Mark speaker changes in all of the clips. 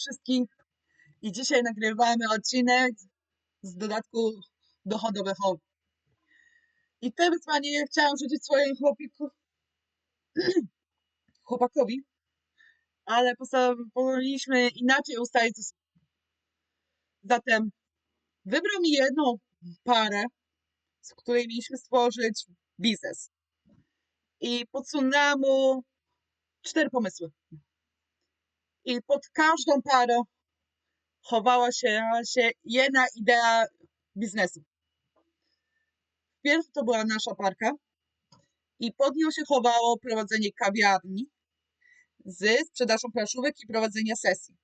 Speaker 1: wszystkich i dzisiaj nagrywamy odcinek z dodatku dochodowego. I te wyzwanie chciałam rzucić swojemu chłopiku, chłopakowi, ale postanowiliśmy inaczej ustalić to. Zatem wybrał mi jedną parę, z której mieliśmy stworzyć biznes. I podsunęłam mu cztery pomysły. I pod każdą parą chowała się, się jedna idea biznesu. Pierwsza to była nasza parka i pod nią się chowało prowadzenie kawiarni z sprzedażą planszówek i prowadzenia sesji.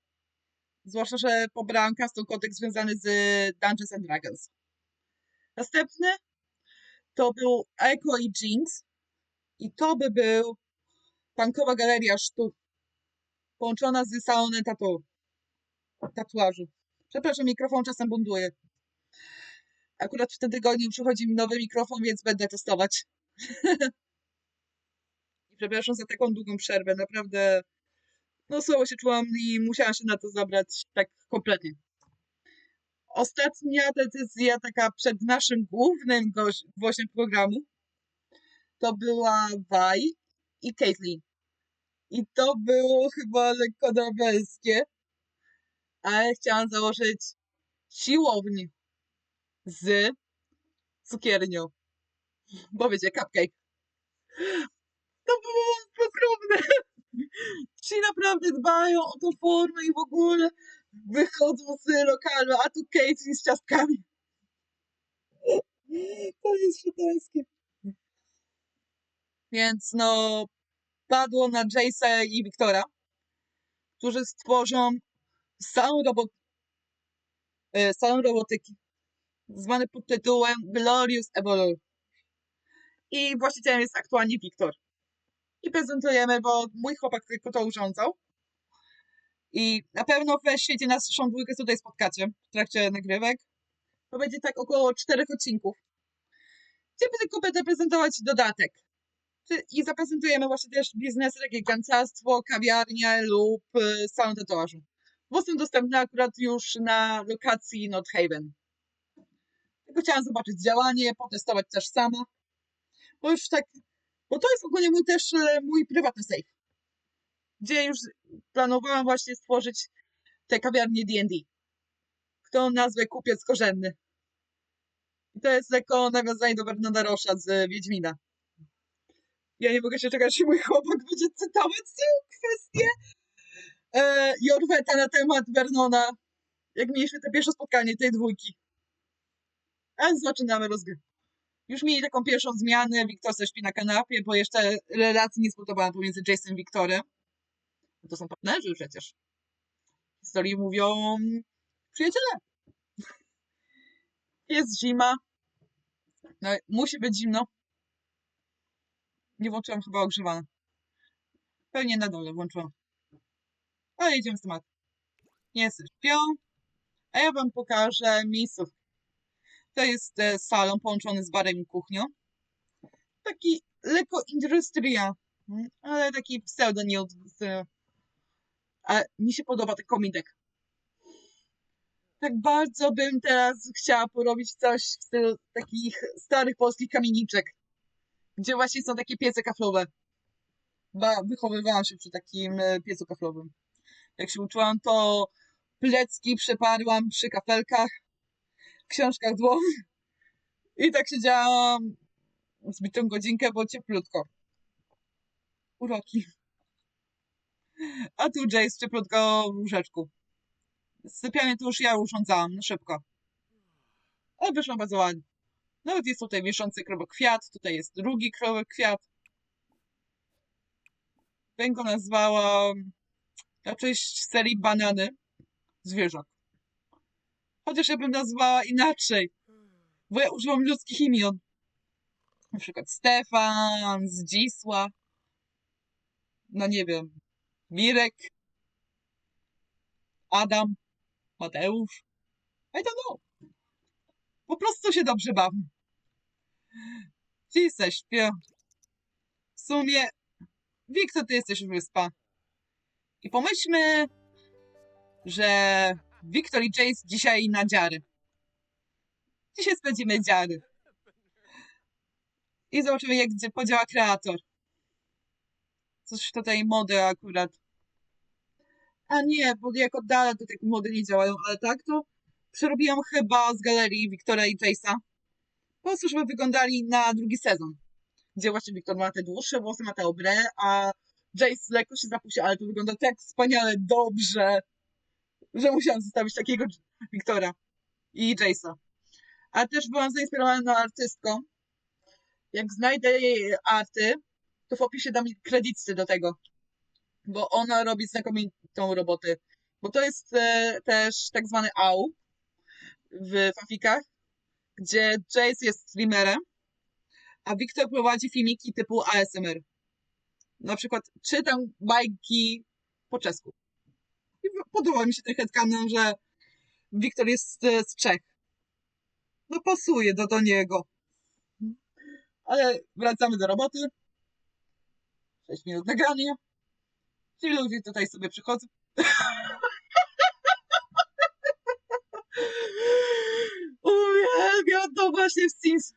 Speaker 1: Zwłaszcza, że pobrałam custom kodek związany z Dungeons and Dragons. Następny to był Echo i Jinx i to by był punkowa galeria sztuk połączona z salonem tatu tatuażu. Przepraszam, mikrofon czasem bunduje. Akurat w tym tygodniu przychodzi mi nowy mikrofon, więc będę testować. Przepraszam za taką długą przerwę. Naprawdę no słabo się czułam i musiałam się na to zabrać tak kompletnie. Ostatnia decyzja taka przed naszym głównym goś- gwoździem programu to była Vaj i Caitlyn. I to było chyba lekko nowelskie, ale chciałam założyć siłownię z cukiernią. Bo wiecie, cupcake. To było pokrówne. Ci naprawdę dbają o tą formę i w ogóle wychodzą z lokalu, a tu Kate z ciastkami. To jest szatańskie. Więc no, padło na Jace'a i Wiktora, którzy stworzą salon, robot, e, salon robotyki, zwany pod tytułem Glorious Evolve. I właścicielem jest aktualnie Wiktor. I prezentujemy, bo mój chłopak tylko to urządzał. I na pewno we świecie naszą dwójkę tutaj spotkacie w trakcie nagrywek. To będzie tak około czterech odcinków. Gdzie tylko będę prezentować dodatek. I zaprezentujemy właśnie też biznesy takie jak gancarstwo, kawiarnia lub y, salon tatuażu. Bo są dostępne akurat już na lokacji North Haven. Tylko chciałam zobaczyć działanie, potestować też sama. Bo już tak, bo to jest ogólnie mój też e, mój prywatny safe. Gdzie już planowałam właśnie stworzyć te kawiarnie D&D. Którą nazwę Kupiec Korzenny. I to jest jako nawiązanie do Bernarda Rosza z Wiedźmina. Ja nie mogę się czekać, mój chłopak będzie cytować tę kwestię e, Jorweta na temat Vernona, jak mieliśmy te pierwsze spotkanie tej dwójki. A zaczynamy rozgrywkę. Już mieli taką pierwszą zmianę, Wiktor se śpi na kanapie, bo jeszcze relacji nie zbudowałam pomiędzy Jason i Wiktorem. To są partnerzy przecież. Historii mówią przyjaciele. Jest zima. No, musi być zimno. Nie włączyłam chyba ogrzewania. Pewnie na dole włączyłam. Ale idziemy z tematem. Nie śpią. A ja wam pokażę miejscówkę. To jest e, salon połączony z barem i kuchnią. Taki lekko industria, mm, ale taki pseudo nie Ale mi się podoba ten komidek. Tak bardzo bym teraz chciała porobić coś w stylu takich starych polskich kamieniczek, gdzie właśnie są takie piece kaflowe. Ba, wychowywałam się przy takim e, piecu kaflowym. Jak się uczyłam, to plecki przeparłam przy kafelkach, książkach dług. I tak siedziałam zbitą godzinkę, bo cieplutko. Uroki. A tu Jace cieplutko w łóżeczku. Sypianie to już ja urządzałam, no szybko. Ale wyszło bardzo ładnie. Nawet jest tutaj mieszący krowokwiat, tutaj jest drugi krowokwiat. Bym go nazwała raczej z serii banany zwierzak. Chociaż ja bym nazwała inaczej, bo ja używam ludzkich imion. Na przykład Stefan, Zdzisła, no nie wiem, Mirek, Adam, Mateusz. I don't know. Po prostu się dobrze bawię. Ci se śpią. W sumie, Wiktor, ty jesteś wyspa. I pomyślmy że Wiktor i Jace dzisiaj na dziary. Dzisiaj spędzimy dziary. I zobaczymy, jak gdzie podziała kreator. Coś tutaj mody akurat. A nie, bo jak oddala, to tak mody nie działają, ale tak to przerobiłam chyba z galerii Wiktora i Jace'a. Po prostu, żeby wyglądali na drugi sezon. Gdzie właśnie Wiktor ma te dłuższe włosy, ma te obre, a Jace lekko się zapuścił, ale to wygląda tak wspaniale, dobrze, że musiałam zostawić takiego Wiktora i Jace'a. A też byłam zainspirowana artystką. Jak znajdę jej arty, to w opisie dam kredyty do tego. Bo ona robi znakomitą robotę. Bo to jest e, też tak zwany AU w fanfikach, gdzie Jace jest streamerem, a Wiktor prowadzi filmiki typu ASMR. Na przykład czytam bajki po czesku. I podoba mi się ten headcanon, że Wiktor jest z Czech. No pasuje do, do niego. Ale wracamy do roboty. 6 minut nagrania. Ci ludzie tutaj sobie przychodzą. Uwielbiam to właśnie w Sims.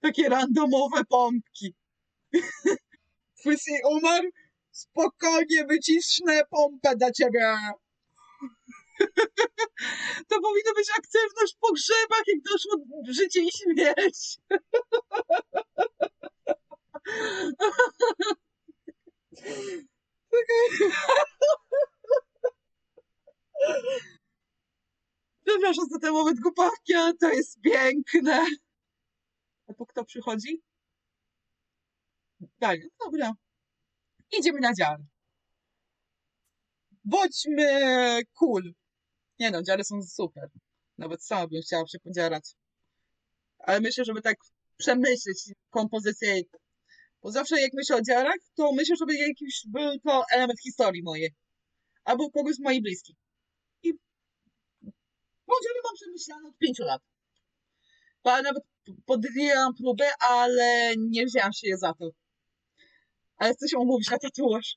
Speaker 1: Takie randomowe pompki. Syn umarł? Spokojnie wycisnę pompę dla ciebie. To powinno być aktywność w pogrzebach, jak doszło życie i śmierć. Czekaj. Przepraszam za ten moment głupawki, to jest piękne. A tu kto przychodzi? Daniel, dobra. Idziemy na dziar. Bądźmy cool. Nie no, dziary są super. Nawet sama bym chciała się podziarać. Ale myślę, żeby tak przemyśleć kompozycję. Bo zawsze jak myślę o dziarach, to myślę, żeby jakiś był to element historii mojej. Albo kogoś z moich bliskich. Podziary mam przemyślane od pięciu lat. Ja nawet podjęłam próbę, ale nie wzięłam się je za to. Ale chcę się umówić na tatuaż.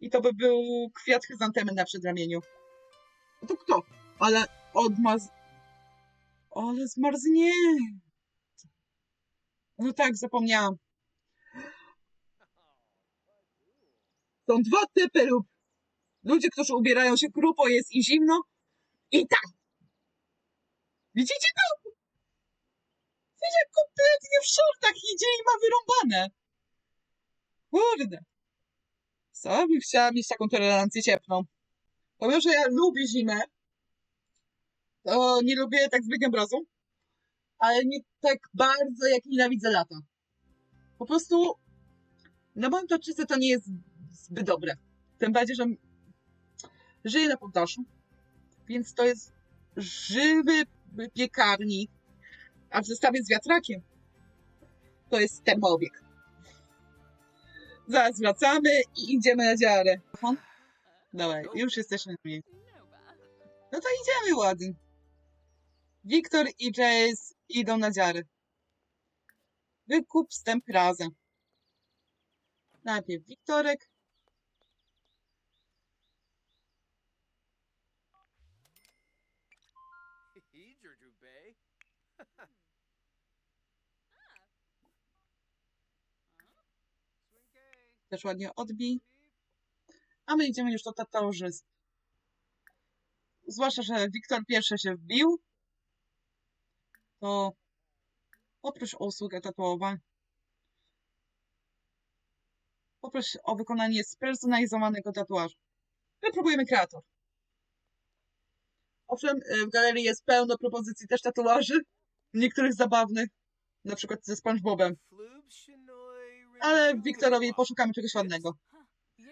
Speaker 1: I to by był kwiat chryzantemy na przedramieniu. To kto? Ale odmaz... Ale zmarznie. No tak, zapomniałam. Są dwa typy lub ludzie, którzy ubierają się grubo, jest i zimno i tak. Widzicie to? Widzicie, kompletnie w shortach idzie i ma wyrąbane. Kurde. Co bym chciała mieć taką tolerancję cieplną. Powiem, że ja lubię zimę. To nie lubię tak zbyt mrozu. Ale nie tak bardzo, jak nienawidzę lata. Po prostu na moim toczyce to nie jest zbyt dobre. Tym bardziej, że żyję na poddaszu. Więc to jest żywy piekarnik. A w zestawie z wiatrakiem to jest termoobieg. Zaraz wracamy i idziemy na dziarę. Dawaj, już jesteśmy na miejscu. No to idziemy ładnie. Wiktor i Jace idą na dziary. Wykup wstęp razem. Najpierw Wiktorek. Też ładnie odbij. A my idziemy już do tatuażysty. Zwłaszcza, że Wiktor pierwszy się wbił. To poproś o usługę tatuowań. Poproś o wykonanie spersonalizowanego tatuażu. Wypróbujemy kreator. Owszem, y, w galerii jest pełno propozycji też tatuaży. Niektórych zabawnych. Na przykład ze SpongeBobem. Ale Wiktorowi poszukamy czegoś ładnego.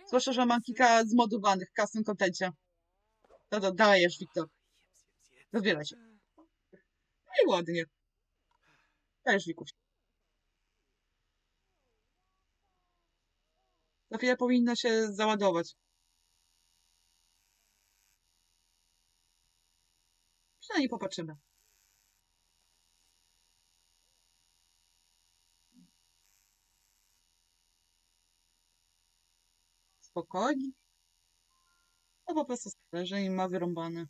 Speaker 1: Zwłaszcza, że mam kilka zmodowanych w custom contencie. No to dajesz, Wiktor. Rozbieraj się. No i ładnie. Dajesz, Wikuś. Za chwilę powinno się załadować. Przynajmniej popatrzymy. Spokojnie. To po prostu leży i ma wyrąbane.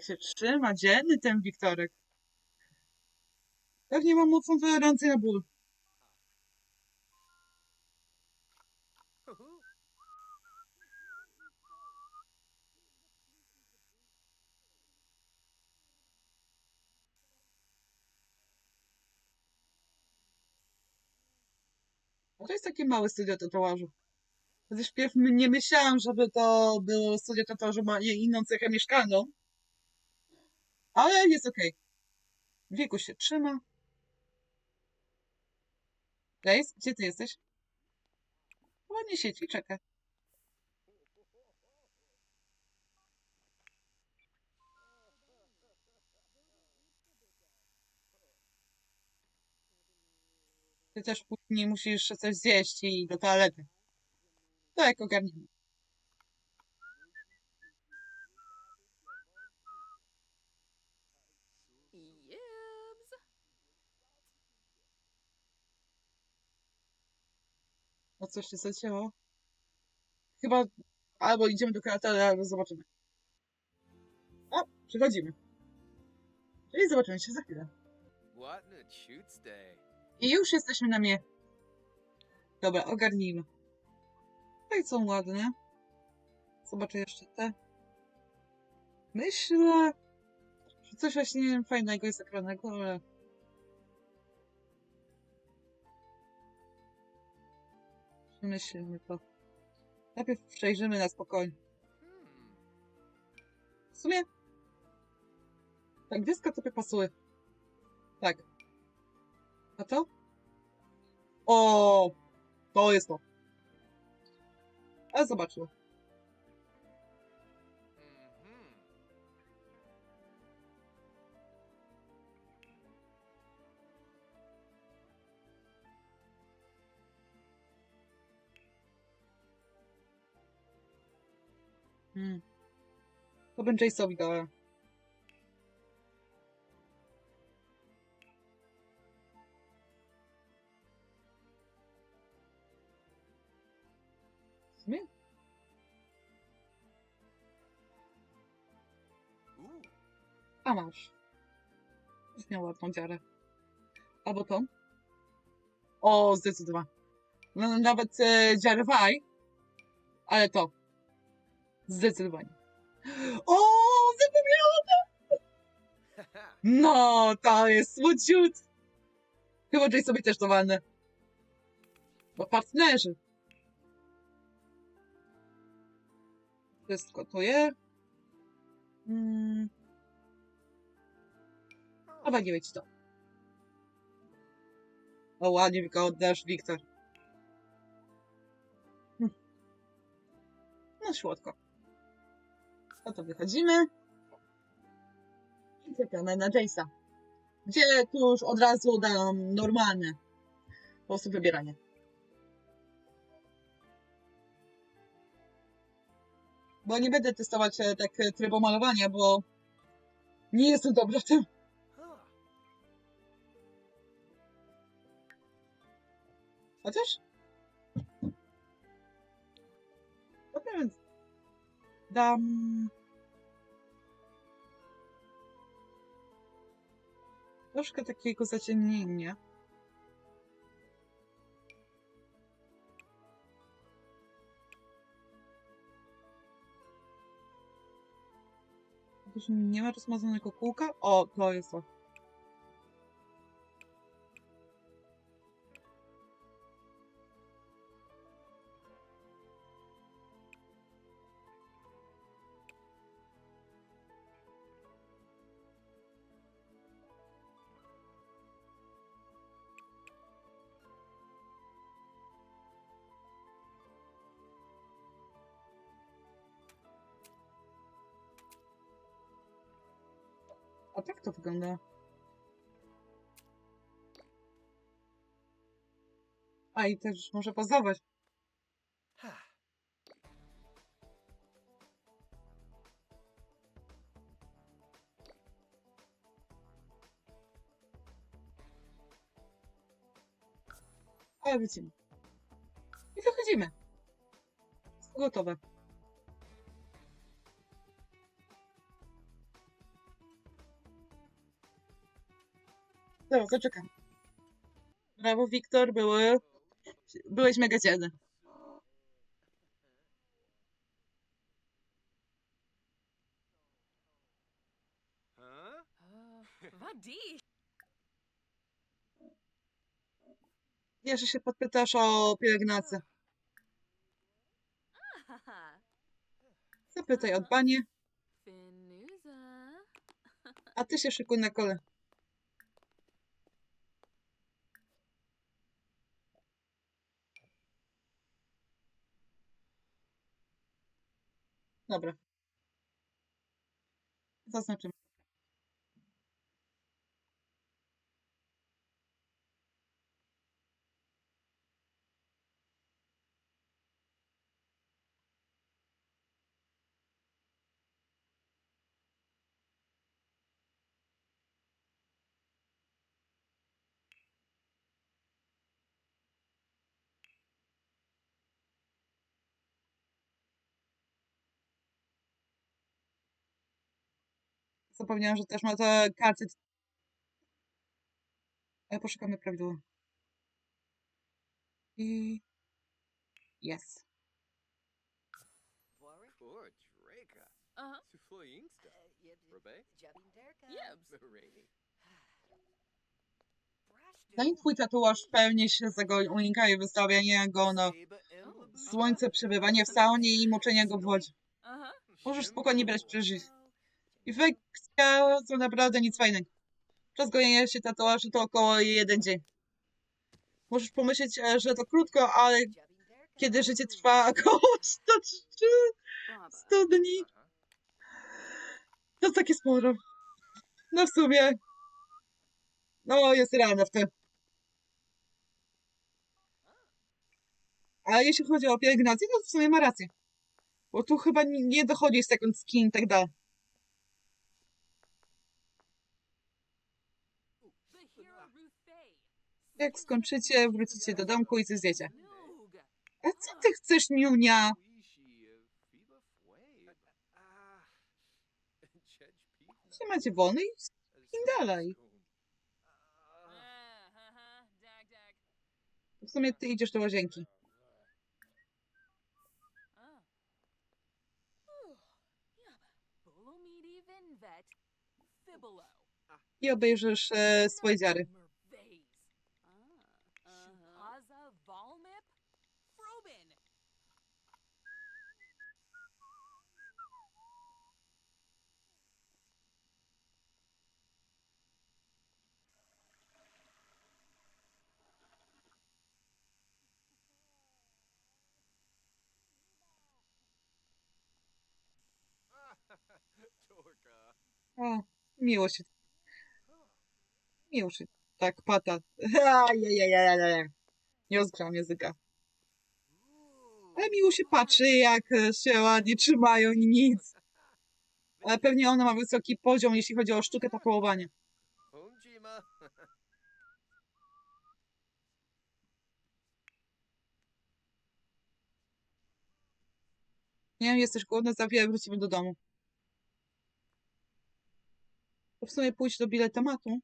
Speaker 1: Jak się trzyma, dzielny ten Wiktorek. Pewnie ma mocną tolerancję na ból. A to jest takie małe studio tatuażu. Chociaż nie myślałam, żeby to było studio tatuażu, ma inną cechę mieszkalną. Ale jest okej. Wieku się trzyma. Grace, gdzie ty jesteś? Ładnie siedzi, czeka. Ty też później musisz coś zjeść i do toalety. To jak O coś się zacięło. Chyba albo idziemy do kreatora, albo zobaczymy. O, przychodzimy. Czyli zobaczymy się za chwilę.
Speaker 2: A?
Speaker 1: I już jesteśmy na mnie. Dobra, ogarnijmy. Tutaj są ładne. Zobaczę jeszcze te. Myślę, że coś właśnie fajnego jest ekranego, ale... Przemyślmy to. Najpierw przejrzymy na spokojnie. W sumie... Tak, dyska tobie pasuje. Tak. A to? O, to jest to. Ale zobaczmy. Hmm. To bym Jace'owi dała. A masz. Miał ładną dziarę. Albo to? O, zdecydowanie. No, nawet e, dziarę waj. Ale to. Zdecydowanie. O, zapomniałam! No, to jest słodziut. Chyba Jay sobie też to walnę. Bo partnerzy. Wszystko to je. Mm. Chyba nie być to. O, ładnie tylko oddasz, Wiktor. Hm. No, słodko. No to wychodzimy. I czekamy na Jace'a. Gdzie tu już od razu dam normalne. Po prostu wybieranie. Bo nie będę testować e, tak e, trybu malowania, bo nie jestem dobra w tym. Chociaż? Dobra, więc dam... Troszkę takiego zaciemnienia. Nie ma rozmazanego kółka. O, to jest to. To wygląda. A i też może pozować. Ale wrócimy. I wychodzimy. Gotowe. Dobra, zaczekam. Brawo, Wiktor, były... byłeś mega dzielny. Jeszcze się podpytasz o pielęgnację. Zapytaj o dbanie, a ty się szykuj na kole. Dobra. Zaznaczymy. Zapomniałam, że też ma te karty. Ale poszukamy prawidłowo. I... Yes.
Speaker 2: Draca.
Speaker 3: Uh-huh.
Speaker 1: Zanim twój tatuaż pełni się za go unika i wystawianie go na słońce, przebywanie w saunie i moczenie go w wodzie.
Speaker 3: Uh-huh.
Speaker 1: Możesz spokojnie brać przeżyć. Infekcja to naprawdę nic fajnego. Czas gojenia się tatuaży to około jeden dzień. Możesz pomyśleć, e, że to krótko, ale kiedy życie trwa około 100,
Speaker 3: Baba.
Speaker 1: 100 dni, to takie sporo. No w sumie, no jest rano w tym. A jeśli chodzi o pielęgnację, to w sumie ma rację. Bo tu chyba nie dochodzi second skin i tak dalej. Jak skończycie, wrócicie do domku i coś zjecie. A co ty chcesz, Niunia? Czy macie wolny i i dalej. W sumie ty idziesz do łazienki. I obejrzysz e, swoje dziary. O, miło się. Miło się. Tak, pata. Ajajajajajaj. Nie rozgrzałam języka. Ale miło się patrzy, jak się ładnie trzymają i nic. Ale pewnie ona ma wysoki poziom, jeśli chodzi o sztukę.
Speaker 2: Honjima.
Speaker 1: Nie jesteś głodna, za wrócimy do domu. W sumie pójdź do biletomatu.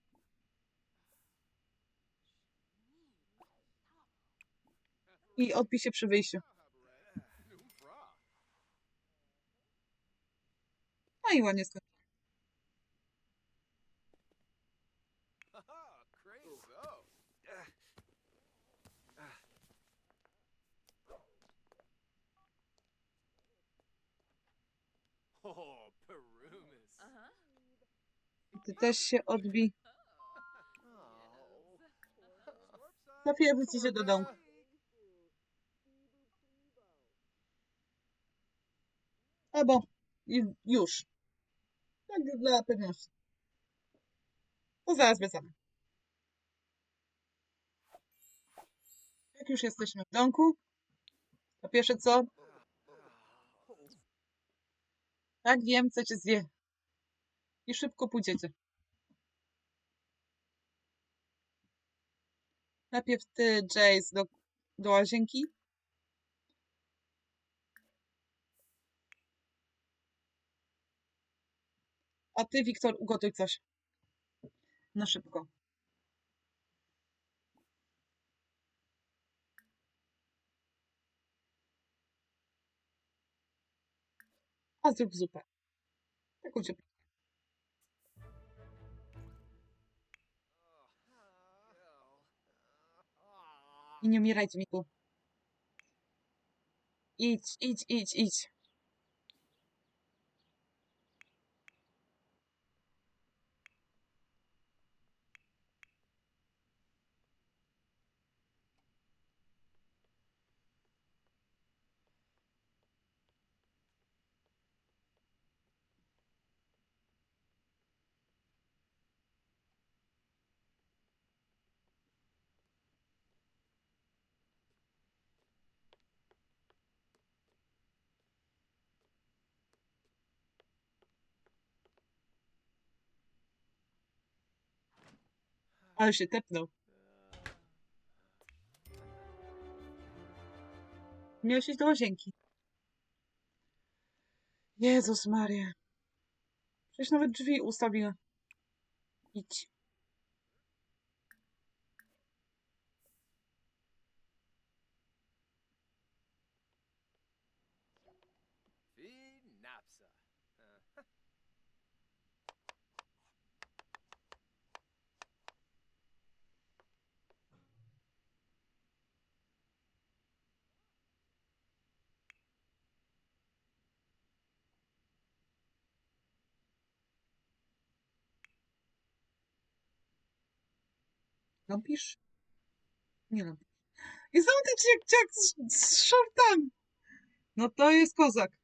Speaker 1: I odbij się przy wyjściu. No i ładnie skończy. Ty też się odbij.
Speaker 2: Oh.
Speaker 1: Za chwilę wrócicie do domku. Albo już. Tak dla pewności. To zaraz wracamy. Jak już jesteśmy w domku, to pierwsze co? Tak, wiem, co cię zje. I szybko pójdziecie. Najpierw ty, Jace, do, do łazienki. A ty, Wiktor, ugotuj coś. Na szybko. A zrób zupę. Taką ciepłą. I nie umierajcie mi tu. Idź, idź, idź, Ale się tepnął. Miałeś iść do łazienki. Jezus Maria. Przecież nawet drzwi ustawiłem. Idź. Lampisz? Nie lampisz. I znowu ten dzieciak z, z. No to jest kozak.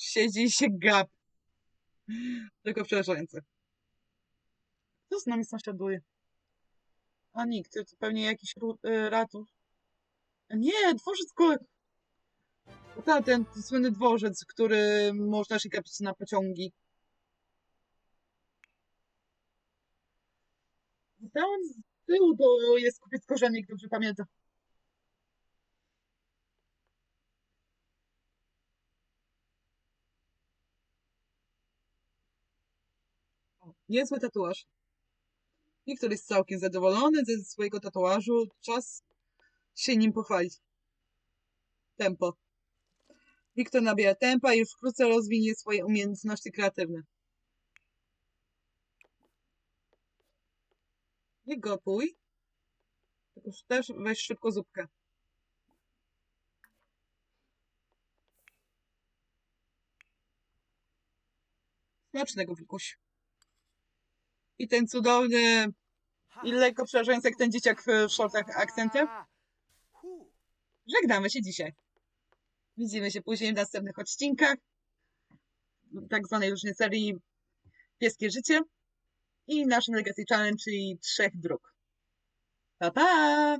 Speaker 1: Siedzi i się gap. Tylko przerażające. Kto z nami sąsiaduje? A nikt, to pewnie jakiś y, ratusz. Nie, dworzec kolek. Ta, ten słynny dworzec, który można się gapić na pociągi. Tam z tyłu to jest kupiec korzenik, dobrze pamiętam. Niezły tatuaż. Wiktor jest całkiem zadowolony ze swojego tatuażu. Czas się nim pochwalić. Tempo. Wiktor nabiera tempa i już wkrótce rozwinie swoje umiejętności kreatywne. Nie gotuj. Tylko też weź szybko zupkę. Smacznego, Wikuś. I ten cudowny i lekko przerażający jak ten dzieciak w shortach akcentem. Żegnamy się dzisiaj. Widzimy się później w następnych odcinkach tak zwanej różnej serii Pieskie Życie i naszym Legacy Challenge, czyli trzech dróg. Pa, pa!